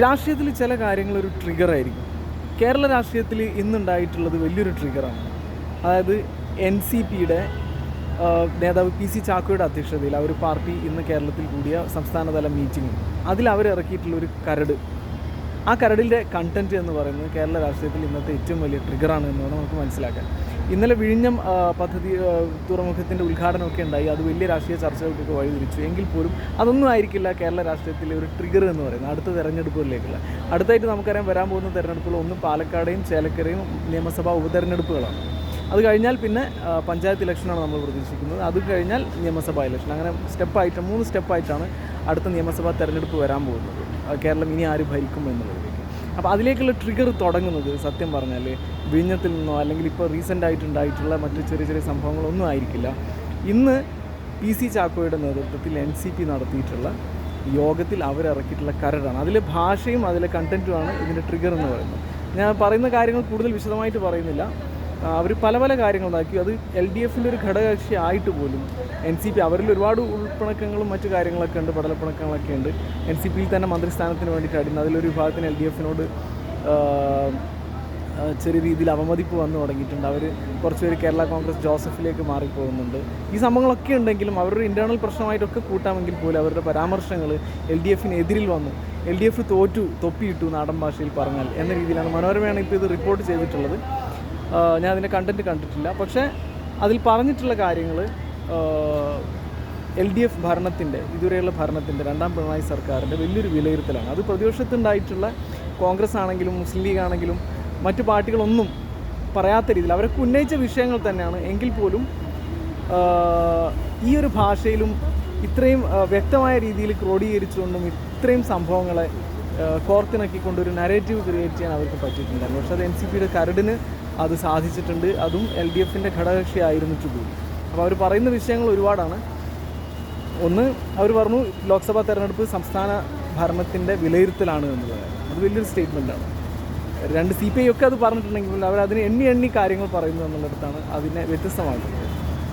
രാഷ്ട്രീയത്തിൽ ചില കാര്യങ്ങൾ ഒരു ട്രിഗർ ആയിരിക്കും. കേരള രാഷ്ട്രീയത്തിൽ ഇന്നുണ്ടായിട്ടുള്ളത് വലിയൊരു ട്രിഗറാണ് അതായത് എൻ സി പിയുടെ നേതാവ് പി സി ചാക്കോയുടെ അധ്യക്ഷതയിൽ ആ ഒരു പാർട്ടി ഇന്ന് കേരളത്തിൽ കൂടിയ സംസ്ഥാനതല മീറ്റിംഗ് അതിൽ അവർ ഇറക്കിയിട്ടുള്ള ഒരു കരട്. ആ കരടിന്റെ കണ്ടന്റ് എന്ന് പറയുന്നത് കേരള രാഷ്ട്രീയത്തിൽ ഇന്നത്തെ ഏറ്റവും വലിയ ട്രിഗറാണ് എന്ന് നമുക്ക് മനസ്സിലാക്കാം ഇന്നലെ വിഴിഞ്ഞം പദ്ധതി തുറമുഖത്തിന്റെ ഉദ്ഘാടനമൊക്കെ ഉണ്ടായി. അത് വലിയ രാഷ്ട്രീയ ചർച്ചകൾക്കൊക്കെ വഴിതിരിച്ചു എങ്കിൽ പോലും അതൊന്നും ആയിരിക്കില്ല കേരള രാഷ്ട്രീയത്തിലെ ഒരു ട്രിഗർ എന്ന് പറയുന്നത്. അടുത്ത തെരഞ്ഞെടുപ്പുകളിലേക്കുള്ള. അടുത്തായിട്ട് നമുക്കറിയാം വരാൻ പോകുന്ന തെരഞ്ഞെടുപ്പുകൾ ഒന്ന് പാലക്കാടെയും ചേലക്കരയും നിയമസഭാ ഉപതെരഞ്ഞെടുപ്പുകളാണ്. അത് കഴിഞ്ഞാൽ പിന്നെ പഞ്ചായത്ത് ഇലക്ഷനാണ് നമ്മൾ പ്രതീക്ഷിക്കുന്നത്. അത് കഴിഞ്ഞാൽ നിയമസഭാ ഇലക്ഷൻ. അങ്ങനെ സ്റ്റെപ്പായിട്ട് മൂന്ന് സ്റ്റെപ്പായിട്ടാണ് അടുത്ത നിയമസഭാ തെരഞ്ഞെടുപ്പ് വരാൻ പോകുന്നത്. കേരളം ഇനി ആര് ഭരിക്കും എന്നുള്ളതിലേക്ക് അപ്പോൾ അതിലേക്കുള്ള ട്രിഗർ തുടങ്ങുന്നത് സത്യം പറഞ്ഞാൽ വിഴിഞ്ഞത്തിൽ നിന്നോ അല്ലെങ്കിൽ ഇപ്പോൾ റീസെന്റ് ആയിട്ടുണ്ടായിട്ടുള്ള മറ്റു ചെറിയ ചെറിയ സംഭവങ്ങളൊന്നും ആയിരിക്കില്ല. ഇന്ന് പി സി ചാക്കോയുടെ നേതൃത്വത്തിൽ എൻ സി പി നടത്തിയിട്ടുള്ള യോഗത്തിൽ അവരിറക്കിയിട്ടുള്ള കരടാണ്. അതിലെ ഭാഷയും അതിലെ കണ്ടന്റുമാണ് ഇതിന്റെ ട്രിഗർ എന്ന് പറയുന്നത്. ഞാൻ പറയുന്ന കാര്യങ്ങൾ കൂടുതൽ വിശദമായിട്ട് പറയുന്നില്ല. അവർ പല പല കാര്യങ്ങളുണ്ടാക്കി അത് എൽ ഡി എഫിന്റെ ഒരു ഘടകകക്ഷി ആയിട്ട് പോലും എൻ സി പി അവരിൽ ഒരുപാട് ഉൾപ്പിണക്കങ്ങളും മറ്റു കാര്യങ്ങളൊക്കെ ഉണ്ട് പടലപ്പിണക്കങ്ങളൊക്കെ ഉണ്ട്. എൻ സി പിയിൽ തന്നെ മന്ത്രിസ്ഥാനത്തിന് വേണ്ടിയിട്ട് അടിയുന്നത് അതിലൊരു വിഭാഗത്തിന് എൽ ഡി എഫിനോട് ചെറിയ രീതിയിൽ അവമതിപ്പ് വന്നു തുടങ്ങിയിട്ടുണ്ട്. അവർ കുറച്ച് പേര് കേരള കോൺഗ്രസ് ജോസഫിലേക്ക് മാറിപ്പോകുന്നുണ്ട്. ഈ സംഭവങ്ങളൊക്കെ ഉണ്ടെങ്കിലും അവരുടെ ഇന്റേർണൽ പ്രശ്നമായിട്ടൊക്കെ കൂട്ടാമെങ്കിൽ പോലും അവരുടെ പരാമർശങ്ങൾ എൽ ഡി എഫിന് എതിരിൽ വന്നു. എൽ ഡി എഫ് തോറ്റു തൊപ്പിയിട്ടു നാടൻ ഭാഷയിൽ പറഞ്ഞാൽ എന്ന രീതിയിലാണ് മനോരമയാണ് ഇപ്പോൾ ഇത് റിപ്പോർട്ട് ചെയ്തിട്ടുള്ളത്. ഞാൻ അതിന്റെ കണ്ടന്റ് കണ്ടിട്ടില്ല. പക്ഷേ അതിൽ പറഞ്ഞിട്ടുള്ള കാര്യങ്ങൾ എൽ ഡി എഫ് ഭരണത്തിന്റെ ഇതുവരെയുള്ള ഭരണത്തിന്റെ രണ്ടാം പിണറായി സർക്കാരിന്റെ വലിയൊരു വിലയിരുത്തലാണ്. അത് പ്രതിപക്ഷത്തുണ്ടായിട്ടുള്ള കോൺഗ്രസ് ആണെങ്കിലും മുസ്ലിം ലീഗ് ആണെങ്കിലും മറ്റു പാർട്ടികളൊന്നും പറയാത്ത രീതിയിൽ അവരൊക്കെ ഉന്നയിച്ച വിഷയങ്ങൾ തന്നെയാണ്. എങ്കിൽ പോലും ഈ ഒരു ഭാഷയിലും ഇത്രയും വ്യക്തമായ രീതിയിൽ ക്രോഡീകരിച്ചുകൊണ്ടും ഇത്രയും സംഭവങ്ങളെ കോർത്തിണക്കിക്കൊണ്ട് ഒരു നരേറ്റീവ് ക്രിയേറ്റ് ചെയ്യാൻ അവർക്ക് പറ്റിയിട്ടുണ്ടായിരുന്നു. പക്ഷേ അത് എൻ സി പിയുടെ കരടിന് അത് സാധിച്ചിട്ടുണ്ട്. അതും എൽ ഡി എഫിന്റെ ഘടകകക്ഷി ആയിരുന്നിട്ട് കൂടി അപ്പോൾ അവർ പറയുന്ന വിഷയങ്ങൾ ഒരുപാടാണ്. ഒന്ന് അവർ പറഞ്ഞു ലോക്സഭാ തെരഞ്ഞെടുപ്പ് സംസ്ഥാന ഭരണത്തിന്റെ വിലയിരുത്തലാണ് എന്നുള്ളത്. അത് വലിയൊരു സ്റ്റേറ്റ്മെന്റാണ് രണ്ട് സി പി ഐ ഒക്കെ അത് പറഞ്ഞിട്ടുണ്ടെങ്കിൽ അവർ അതിന് എണ്ണി എണ്ണി കാര്യങ്ങൾ പറയുന്നു എന്നുള്ളിടത്താണ് അതിനെ വ്യത്യസ്തമാക്കുന്നത്.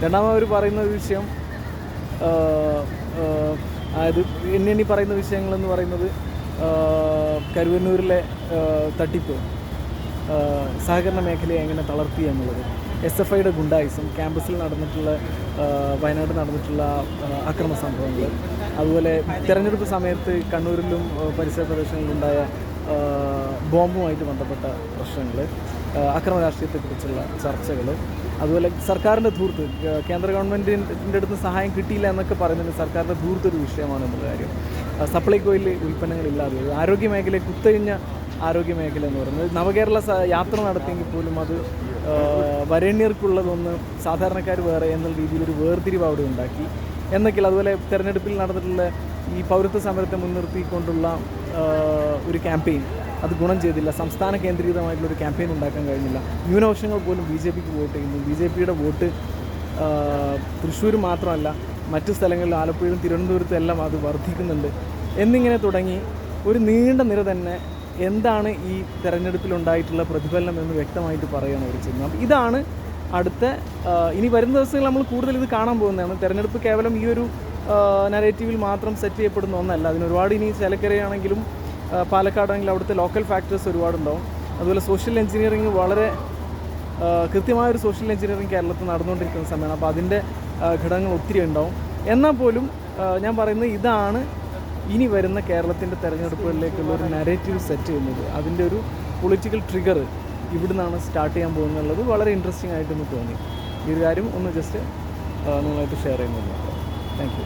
രണ്ടാമത് അവർ പറയുന്ന ഒരു വിഷയം അതായത് എണ്ണി എണ്ണി പറയുന്ന വിഷയങ്ങളെന്ന് പറയുന്നത് കരുവന്നൂരിലെ തട്ടിപ്പ് സഹകരണ മേഖലയെ എങ്ങനെ തളർത്തി എന്നുള്ളത്. എസ് എഫ് ഐയുടെ ഗുണ്ടായിസം ക്യാമ്പസിൽ നടന്നിട്ടുള്ള വയനാട് നടന്നിട്ടുള്ള അക്രമ സംഭവങ്ങൾ. അതുപോലെ തിരഞ്ഞെടുപ്പ് സമയത്ത് കണ്ണൂരിലും പരിസര പ്രദേശങ്ങളിലുണ്ടായ ബോംബുമായിട്ട് ബന്ധപ്പെട്ട പ്രശ്നങ്ങൾ അക്രമ രാഷ്ട്രീയത്തെക്കുറിച്ചുള്ള ചർച്ചകൾ അതുപോലെ സർക്കാരിന്റെ ധൂർത്ത് കേന്ദ്ര ഗവൺമെന്റിന്റെ അടുത്ത് സഹായം കിട്ടിയില്ല എന്നൊക്കെ പറയുന്നത് സർക്കാരിന്റെ ധൂർത്ത് ഒരു വിഷയമാണ് എന്നുള്ള കാര്യം സപ്ലൈകോയിൽ ഉൽപ്പന്നങ്ങളില്ലാതെ ആരോഗ്യ മേഖലയെ കുത്തഴിഞ്ഞ ആരോഗ്യ മേഖല എന്ന് പറയുന്നത്. നവകേരള യാത്ര നടത്തിയെങ്കിൽ പോലും അത് വരേണ്യർക്കുള്ളതൊന്ന് സാധാരണക്കാർ വേറെ എന്നുള്ള രീതിയിലൊരു വേർതിരിവ് അവിടെ ഉണ്ടാക്കി. എന്നൊക്കെ അതുപോലെ തെരഞ്ഞെടുപ്പിൽ നടന്നിട്ടുള്ള ഈ പൗരത്വ സമരത്തെ മുൻനിർത്തിക്കൊണ്ടുള്ള ഒരു ക്യാമ്പയിൻ. അത് ഗുണം ചെയ്തില്ല. സംസ്ഥാന കേന്ദ്രീകൃതമായിട്ടുള്ള ഒരു ക്യാമ്പയിൻ ഉണ്ടാക്കാൻ കഴിഞ്ഞില്ല. ന്യൂനപക്ഷങ്ങൾ പോലും ബി ജെ പിക്ക് വോട്ട് ചെയ്യുന്നു. ബി ജെ പിയുടെ വോട്ട് തൃശ്ശൂർ മാത്രമല്ല മറ്റു സ്ഥലങ്ങളിൽ ആലപ്പുഴയിലും തിരുവനന്തപുരത്തും എല്ലാം അത് വർദ്ധിക്കുന്നുണ്ട്. എന്നിങ്ങനെ തുടങ്ങി ഒരു നീണ്ട നിര തന്നെ എന്താണ് ഈ തെരഞ്ഞെടുപ്പിലുണ്ടായിട്ടുള്ള പ്രതിഫലനം എന്ന് വ്യക്തമായിട്ട് പറയുകയാണ് ഒരു ചിന്ത അപ്പോൾ ഇതാണ് അടുത്ത ഇനി വരുന്ന ദിവസങ്ങളിൽ നമ്മൾ കൂടുതൽ ഇത് കാണാൻ പോകുന്നതാണ്. തെരഞ്ഞെടുപ്പ് കേവലം ഈ ഒരു നരേറ്റീവിൽ മാത്രം സെറ്റ് ചെയ്യപ്പെടുന്ന ഒന്നല്ല. അതിന് ഒരുപാട് ഇനി ചേലക്കരയാണെങ്കിലും പാലക്കാടാണെങ്കിലും അവിടുത്തെ ലോക്കൽ ഫാക്ടേഴ്സ് ഒരുപാടുണ്ടാവും. അതുപോലെ സോഷ്യൽ എഞ്ചിനീയറിംഗ് വളരെ കൃത്യമായ കൃത്യമായൊരു സോഷ്യൽ എഞ്ചിനീയറിംഗ് കേരളത്തിൽ നടന്നുകൊണ്ടിരിക്കുന്ന സമയമാണ്. അപ്പോൾ അതിന്റെ ഘടകങ്ങൾ ഒത്തിരി ഉണ്ടാവും. എന്നാൽ പോലും ഞാൻ പറയുന്നത് ഇതാണ് ഇനി വരുന്ന കേരളത്തിന്റെ തെരഞ്ഞെടുപ്പുകളിലേക്കുള്ള ഒരു നരേറ്റീവ് സെറ്റ് ചെയ്യുന്നത്. അതിന്റെ ഒരു പൊളിറ്റിക്കൽ ട്രിഗർ ഇവിടുന്നാണ് സ്റ്റാർട്ട് ചെയ്യാൻ പോകുന്നുള്ളത്. വളരെ ഇൻട്രസ്റ്റിംഗ് ആയിട്ടൊന്ന് തോന്നി. ഈ ഒരു കാര്യം ഒന്ന് ജസ്റ്റ് നിങ്ങളായിട്ട് ഷെയർ ചെയ്യുന്നുണ്ട് താങ്ക് യു